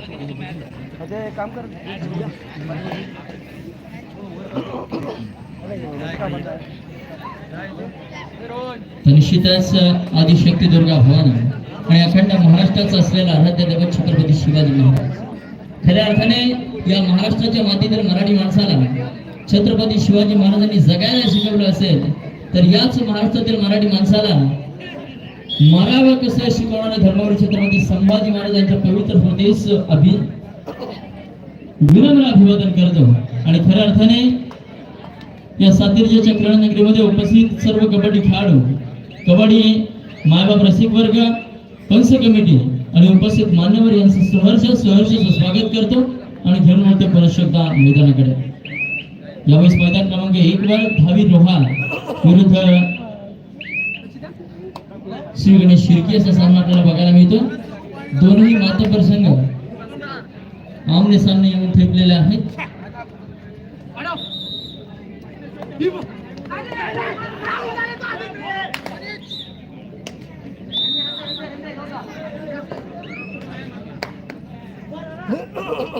अजय काम कर. निश्चितच आदिशक्ती दुर्गा भवानी आणि अखंड महाराष्ट्राचा असलेला आराध्य दैवत छत्रपती शिवाजी महाराज. खऱ्या अर्थाने या महाराष्ट्राच्या मातीतील मराठी माणसाला छत्रपती शिवाजी महाराजांनी जगायला शिकवलं असेल तर याच महाराष्ट्रातील मराठी माणसाला मारावं कसं शिकवणारे धर्मावर छत्रपती संभाजी महाराजांच्या पवित्र संदेश अभि विनम्र अभिवादन करतो आणि खऱ्या अर्थाने या सातिर्जाच्या क्रीडानगरीमध्ये उपस्थित सर्व कबड्डी खेळाडू कबड्डी मायबाप रसिक वर्ग पंच कमिटी आणि उपस्थित मान्यवर यांचं सहर्ष सहर्ष स्वागत करतो आणि घेऊन म्हणतो परशुद्धा मैदानाकडे. यावेळेस मैदान क्रमांक एक वर धावी रोहा विरुद्ध श्री गणेश शिर्की असा सामना आपल्याला बघायला मिळतो दोन्ही मातबर संघ आमने सामने येऊन ठेपलेले आहेत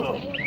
चला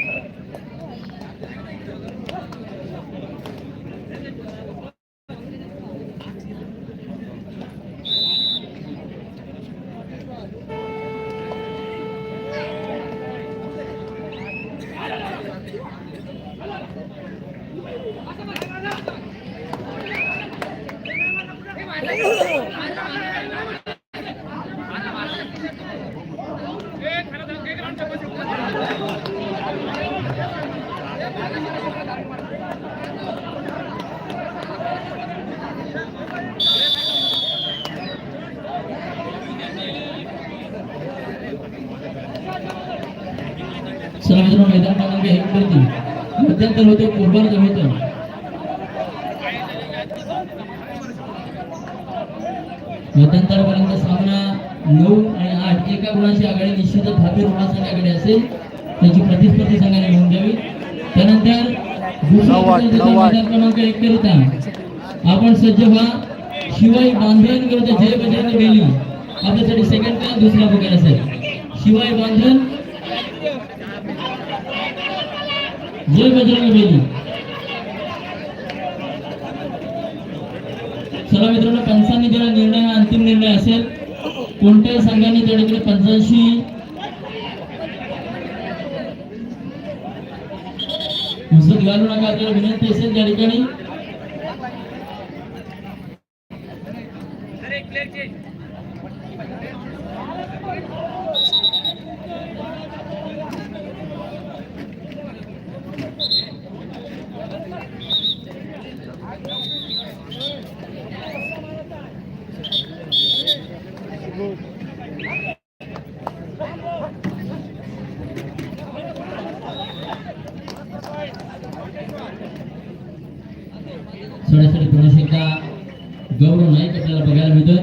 मित्रांनो मैदान क्रमांक एक वरती मध्यंतर होते पूर्वार्ध होतं मध्यंतरापर्यंत सामना नऊ आणि आठ. एका गुणाची आघाडी निश्चितच धाबी रोडा संघाकडे असेल. त्याची प्रतिस्पर्धी संघाने घेऊन द्यावी. त्यानंतर क्रमांक एक करिता आपण सज्ज व्हा. शिवाय बांधण विरुद्ध जय बजरंग बेली आपल्यासाठी सेकंड क्लास दुसरा बघायला असेल. शिवाय बांधण जय बजरंग बेली चला मित्रांनो पंचांनी दिला निर्णय हा अंतिम निर्णय असेल कोणत्याही संघाने त्या ठिकाणी पंचांशी घालू नका आपल्याला विनंती असेल त्या ठिकाणी सोड्यासाठी थोडेसे एकदा गौरव नाईक आपल्याला बघायला मिळतोय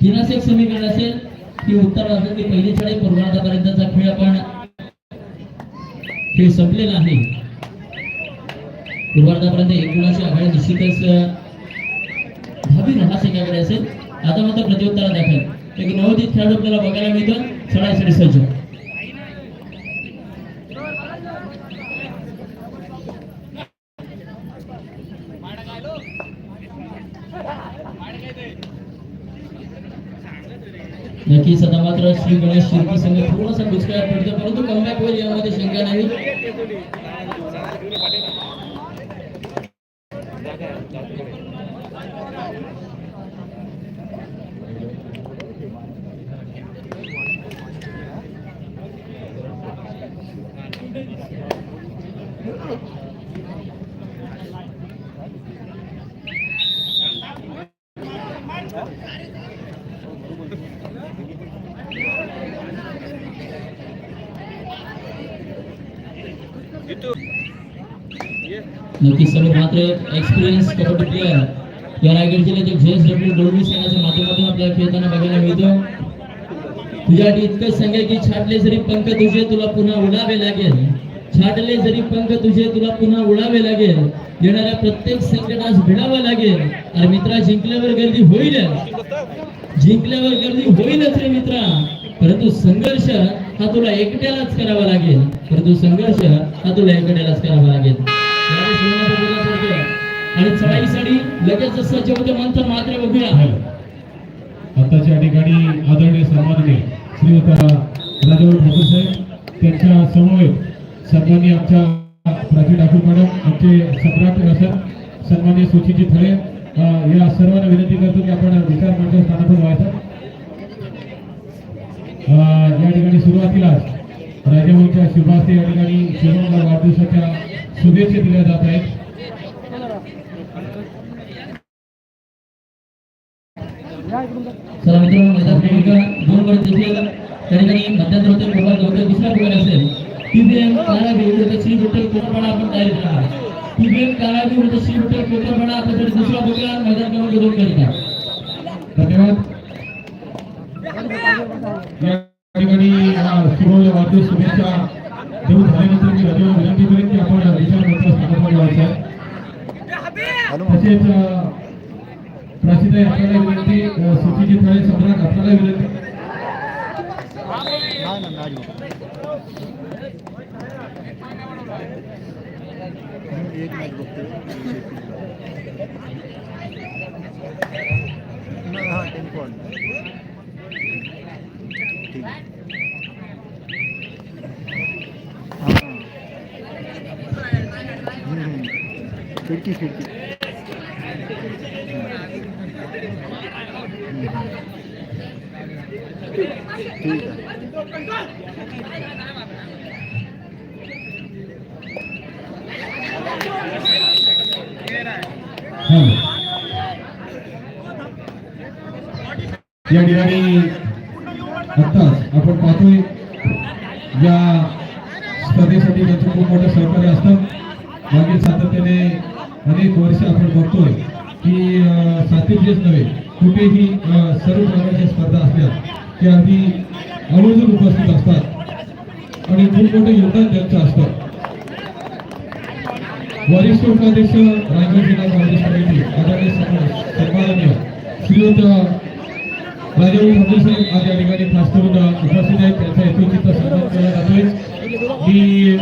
तिनास एक समीकरण असेल की उत्तर भारतातली पहिली शाळे पूर्वार्धापर्यंतचा खेळ आपण खेळ संपलेला आहे. पूर्वार्धापर्यंत एक गुणाची आघाडी निश्चितच अं, रहा महासिंगाकडे असेल. आता मात्र प्रत्युत्तरा दाखल. एक नवोदित खेळाडू आपल्याला बघायला मिळतो चढाईसाठी सज्ज नक्कीच आता मात्र श्री गणेश शिर्की संघ थोडासा दुष्काळात पडतो परंतु कमबॅक होईल यामध्ये शंका नाही. नक्कीच सर्व मात्र एक्सपिरियन्स कबड्डी प्लेअर या रायगड जिल्ह्याचे जे एस डब्ल्यू डोळवी संघाच्या माध्यमातून आपल्याला खेळताना बघायला मिळतो. तुझ्यासाठी इतकंच सांगेल की छाटले जरी पंख तुझे तुला पुन्हा उडावे लागेल. छाटले जरी पंख तुझे तुला पुन्हा उडावे लागेल. येणाऱ्या प्रत्येक संकटास भिडावं लागेल. अरे मित्रा जिंकल्यावर गर्दी होईल जिंकल्यावर गर्दी होईलच रे मित्रा. परंतु संघर्ष हा तुला एकट्यालाच करावा लागेल. परंतु संघर्ष हा तुला एकट्यालाच करावा लागेल. आणि चढाईसाठी लगेच सज्ज होते मंथन मात्र बघूया हो. आताच्या ठिकाणी आदरणीय सन्माननीय श्रीयुत राजाभाऊ ठाकूर साहेब त्यांच्या समवेत सन्माननीय आमच्या प्राची ठाकूर मॅडम आमचे सम्राट सर सन्माननीय सुचिजी थळे या सर्वांना विनंती करतो की आपण विचार मंडळ स्थानातून व्हायचं या ठिकाणी सुरुवातीलाच राजाभाऊच्या शुभास्ते या ठिकाणी शिवमला वाढदिवसाच्या शुभेच्छा दिल्या जात आहेत. चला मित्रांनो मैदान क्रमांक दोन वर देखील त्या ठिकाणी मध्यांतर होते प्रभात होते दुसरा प्रकार असेल. टीबीएम कारागी विरुद्ध श्री विठ्ठल कोकरपाडा आपण तयार केला तयारी करा टीबीएम कारागी विरुद्ध श्री विठ्ठल कोकरपाडा आपल्यासाठी दुसरा प्रकार मैदान क्रमांक दोन करीता धन्यवाद. या ठिकाणी शुभेच्छा देऊ झाल्यानंतर मी रजेवर विनंती करेन की आपण विचार मंत्र स्थानापन्न व्हायचं आहे तसेच अ, प्राचीताई आपल्याला विनंती अ, सुचीजी थळे सम्राट आपल्याला विनंती एक मॅच बघतोय हा टेम्पो ठीक आहे हां. हम्म. खिडकी खिडकी ठीक आहे हा. या ठिकाणी आत्ताच आपण पाहतोय या स्पर्धेसाठी त्यांचं खूप मोठं सहकार्य असतं. मागील सातत्याने अनेक वर्ष आपण बघतोय की अं, नव्हे कुठेही सर्व प्रकारच्या स्पर्धा असल्या त्या अगदी आवर्जून उपस्थित असतात. आणि खूप मोठं योगदान त्यांचं असतं. वरिष्ठ उपाध्यक्ष रायगड जिल्हा काँग्रेस कमिटी आदरणीय सन्मान- सन्माननीय श्रीयुत राजाभाऊ ठाकूर साहेब आज या ठिकाणी खास करून उपस्थित आहेत. त्यांचा यथोचित सन्मान केला जातोय. मी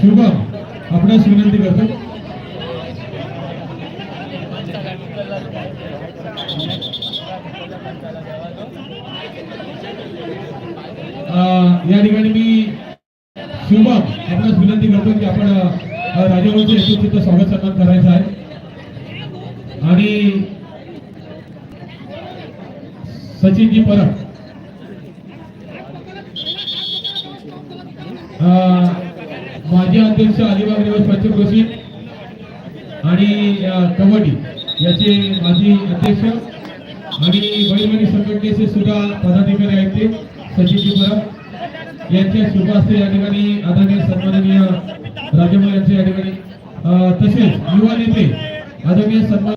शुभम आपणास विनंती करतो. Thank you. या ठिकाणी मी शुभम आपणास विनंती करतो की आपण अ, राजाभाऊचे यथोचित स्वागत सन्मान करायचं आहे. आणि सचिनजी परब. माजी अध्यक्ष अलिबाग निवास पंचक्रोशीत आणि कबड्डी याचे माजी अध्यक्ष आणि बैलगाडी संघटनेचे सुद्धा पदाधिकारी आहेत ते सचिनजी परब यांच्या शुभास्ते या ठिकाणी आदरणीय सन्माननीय राजेभाऊ यांचे या ठिकाणी तसेच युवा नेते आदरणीय सन्मान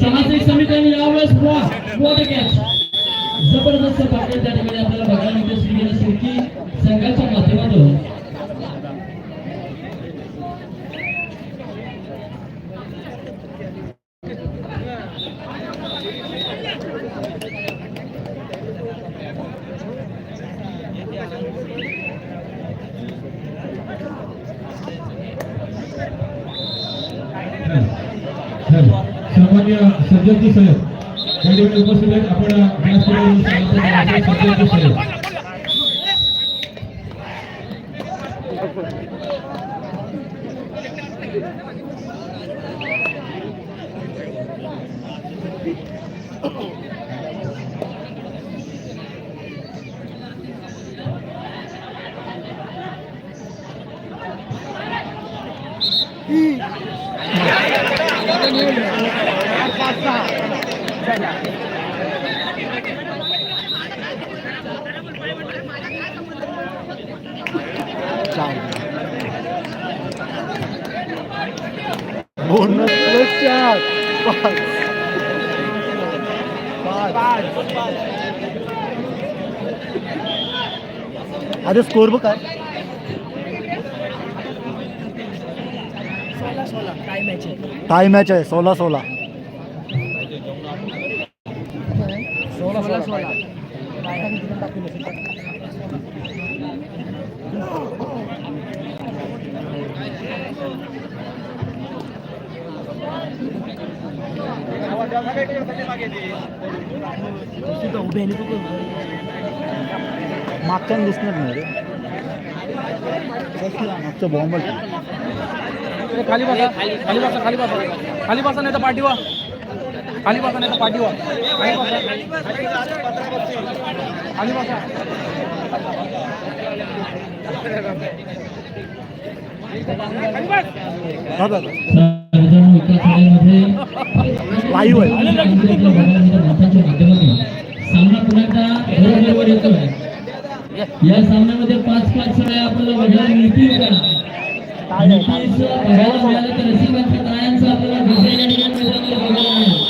सामाजिक समितीने यावेळेस मोठे कॅच जबरदस्त पाटील त्या ठिकाणी आपल्याला बघायला मिळते. श्री गणेश शेळकी संघाच्या माध्यमातून सन्मान्य सज्जनजी साहेब या ठिकाणी उपस्थित आहेत आपण बोनस प्लस चार पाच पाच अरे स्कोर बघ काय टाय मॅच आहे सोळा सोळा. मागच्या दिसणार नाही रे. मागचं बॉम्बल खाली बसा खाली बसा खाली बसा. खाली बसा नाही तर पाठीवा खाली बसा नाही तर पाठीवा खाली बसा लाईव्ह सामना या सामन्यामध्ये पाच पाच सगळ्या आपल्याला बघायला मिळतील का नक्कीच बघायला मिळालं. तर रसिकांच्या आपल्याला गजर या ठिकाणी मैदानामध्ये बघायला मिळेल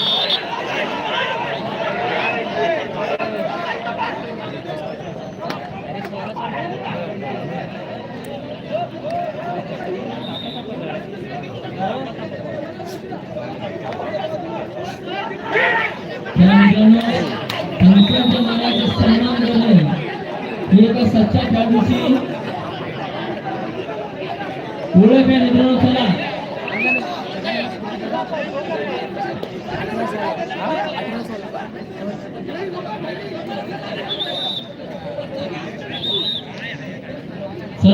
त्या मित्रांनो पंचांच्या नावाचा सन्मान करणं ही एका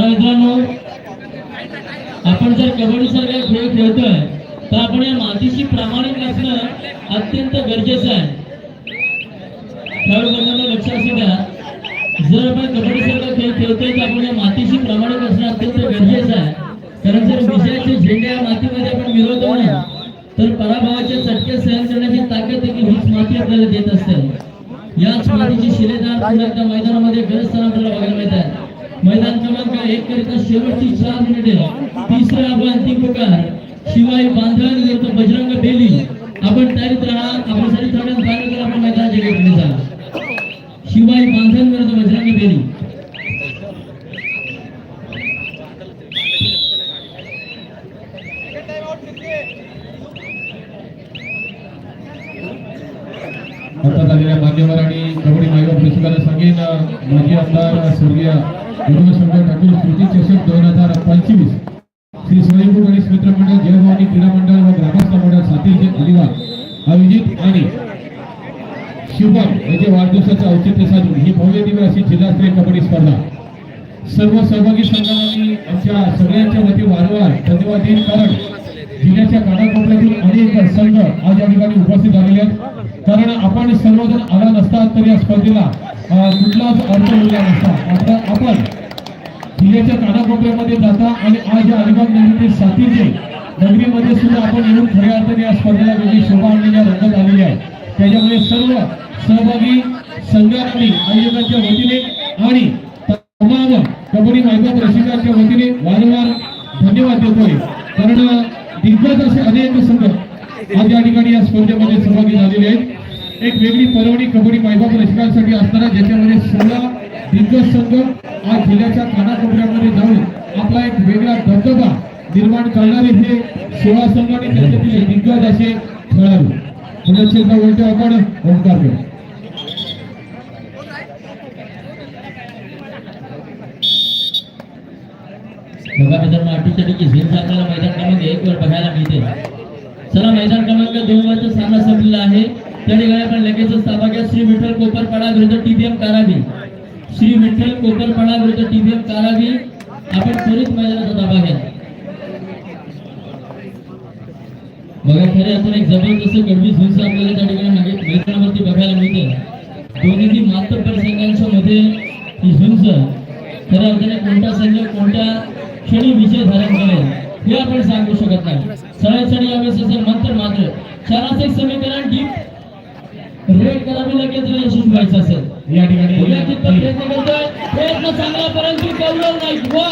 मित्रांनो आपण जर कबड्डी सारखा खेळ खेळतोय तर आपण या मातीशी प्रामाणिक असणं अत्यंत गरजेचं आहे. खेळाडू बंधूंनो लक्ष असू द्या. जर आपण कबड्डी सारखा खेळ खेळतोय तर आपण या मातीशी प्रामाणिक असणं अत्यंत गरजेचं आहे. कारण जर विजयाचे झेंडे या मातीमध्ये आपण मिळवतो ना तर पराभवाचे चटके सहन करण्याची ताकद देखील हीच माती आपल्याला देत असते. याच मातीची शिलेदार मैदानामध्ये गरज आपल्याला बघायला मिळत आहे. मैदान क्रमांक एक करिता शेवटची चार मिनिटे. तिसरा आव्हान अंतिम पुकार. शिवाई बांधण विरुद्ध बजरंग बेली. आपण तयारीत राहा आपल्यासाठी थोड्या पाणी करून आपण मैदानाच्या गेटकडे जा शिवाई बांधण करतो बजरंग बेली आता झालेल्या मान्यवर आणि कबड्डी मायबाप रसिकाला सांगेन माजी आमदार स्वर्गीय विनोदशंकर ठाकूर स्मृती चषक दोन हजार पंचवीस श्री स्वयंभू गणेश मित्र मंडळ जयभवानी क्रीडा मंडळ व ग्रामस्थ मंडळ सातीचे अलिबाग आयोजित आणि शिवम याचे वाढदिवसाचे औचित्य साधून ही भव्य दिव्य अशी जिल्हास्तरीय कबड्डी स्पर्धा सर्व सहभागी संघांनी आमच्या सगळ्यांच्या वती वारंवार धन्यवाद देत कारण जिल्ह्याच्या कानाकोपऱ्यातील अनेक संघ आज या ठिकाणी उपस्थित झालेले आहेत. कारण आपण सर्वजण आला नसता तर या स्पर्धेला कुठलाच अर्थ उरला नसता. आता आपण जिल्ह्याच्या कानाकोपऱ्यामध्ये जाता आणि आज या अलिबाग नगरीतील साथीचे नगरीमध्ये सुद्धा आपण येऊन खऱ्या अर्थाने या स्पर्धेला वेगळी शोभा आणलेल्या रंगत आलेली आहे. त्याच्यामुळे सर्व सहभागी संघांनी आयोजकांच्या वतीने आणि तमाम कबड्डी मैदान रसिकांच्या वतीने वारंवार धन्यवाद देतोय. कारण दिग्गज असे अनेक संघ आज या ठिकाणी या स्पर्धेमध्ये सहभागी झालेले आहेत. एक वेगळी परवणी कबड्डी मैदान रसिकांसाठी असताना ज्याच्यामध्ये सोळा दिग्गज संघ आज जिल्ह्याच्या कानाकोपऱ्यामध्ये जाऊन आपला एक वेगळा धबधबा निर्माण करणारे हे सोळा संघ आणि त्यांच्यातील दिग्गज असे खेळाडू. पुण्याचे आपण ओंकार बघा मित्रांनो अटीतटीची झेल आपल्याला मैदान क्रमांक एक वर बघायला मिळते. चला मैदान क्रमांक दोन वरचा सामना संपलेला आहे. त्या ठिकाणी आपण लगेचच ताबा घ्या श्री विठ्ठल कोपरपाडा विरुद्ध टीबीएम कारागी श्री विठ्ठल कोपरपाडा विरुद्ध टीबीएम कारागी आपण त्वरित मैदानाचा ताबा घ्या बघा खरे आपण एक जबरदस्त गडबी झुंज आपल्याला त्या ठिकाणी मागे मैदानावरती बघायला मिळते. दोन्ही मातब्बर संघांच्या मध्ये ही झुंज. खऱ्या अर्थाने कोणता संघ कोणत्या क्षणी धारण करेल हे आपण सांगू शकत नाही. सगळ्यासाठी यावेळेस असेल मंत्र मात्र चाराचे समीकरण डीप रेड करावी लगेच यशस्वी व्हायचं असेल. या ठिकाणी प्रयत्न करतोय. प्रयत्न चांगला परंतु कौरव नाही. वा!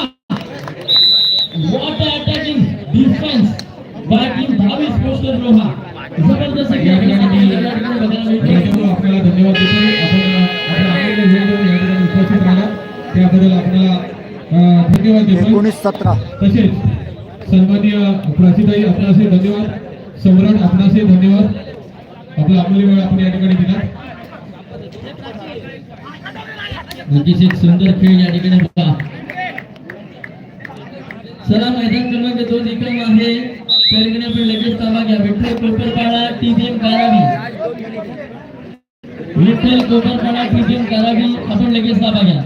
What attacking defence by team poster जबरदस्त या ठिकाणी या याच्यामुळे आपल्याला धन्यवाद देतो आपण आपल्याला वेळ देऊन या ठिकाणी उपस्थित राहिला त्याबद्दल आपल्याला धन्यवाद देतो एकोणीस सतरा तसेच सन्माननीय प्राचीताई आपणासे धन्यवाद. सम्राट आपणासे धन्यवाद. आपला अमूल्य वेळ आपण या ठिकाणी दिला. नक्कीच एक सुंदर खेळ या ठिकाणी होता. चला मैदान क्रमांक दोन विक्रम आहे त्या ठिकाणी आपण लगेच ताबा घ्या. विठ्ठल कोपरपाडा टीबीएम कारावी. विठ्ठल कोपरपाडा टीबीएम कारावी. आपण लगेच ताबा घ्या.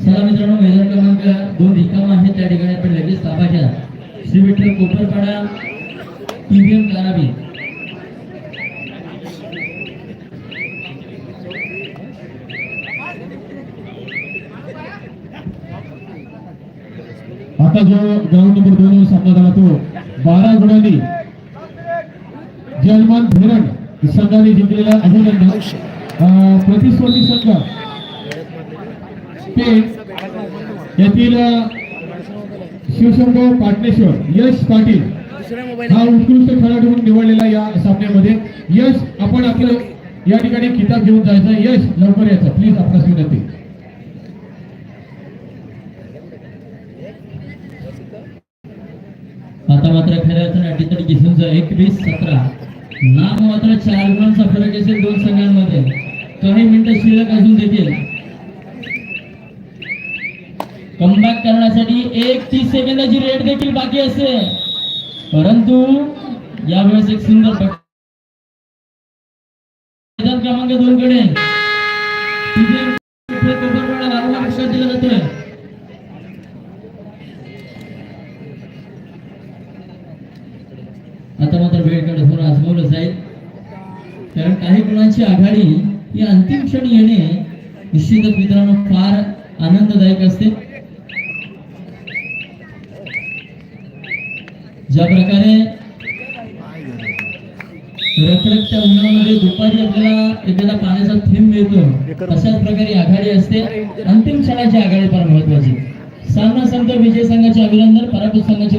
चला मित्रांनो मैदान क्रमांक दोन रिकाम आहे. त्या ठिकाणी आपण लगेच ताबा घ्या श्री विठ्ठल कोपरपाडा टीबीएम कारावी आता जो ग्राउंड नंबर दोन वर सामना झाला तो बारा गुणांनी. जलमान धोरण संघाने जिंकलेला अभिनंदन. अं, प्रतिस्पर्धी संघ. पेण येथील शिवशंकर शिवशंभो पाटणेश्वर यश पाटील. हा उत्कृष्ट खेळाडू म्हणून निवडलेला या सामन्यामध्ये. यश आपण आपलं या ठिकाणी किताब घेऊन जायचं. यश लवकर यायचं. प्लीज आपणास विनंती. आता मात्र खऱ्या अर्थाने अटीतडी किसूनच एकवीस सतरा. नाम मात्र चार गुणांचा फरक असेल दोन संघांमध्ये. काही मिनिटं शिल्लक अजून देखील. कमबॅक करण्यासाठी एक तीस सेकंदाची रेट देखील बाकी असते परंतु यावेळेस एक सुंदर मैदान क्रमांक दोन कडे. लक्षात दिलं जातोय. आता मात्र वेळकडे थोडं आजमवलं जाईल. कारण काही गुणांची आघाडी ही अंतिम क्षणी येणे निश्चितच मित्रांनो फार आनंददायक असते. ज्या प्रकारे रखरखत्या उन्हामध्ये दुपारी आपल्याला एखादा पाण्याचा थेंब मिळतो तशाच प्रकारे आघाडी असते. अंतिम क्षणाची आघाडी फार महत्वाची सामना संघ विजय संघाचे अभिनंदन पराभूत संघाचे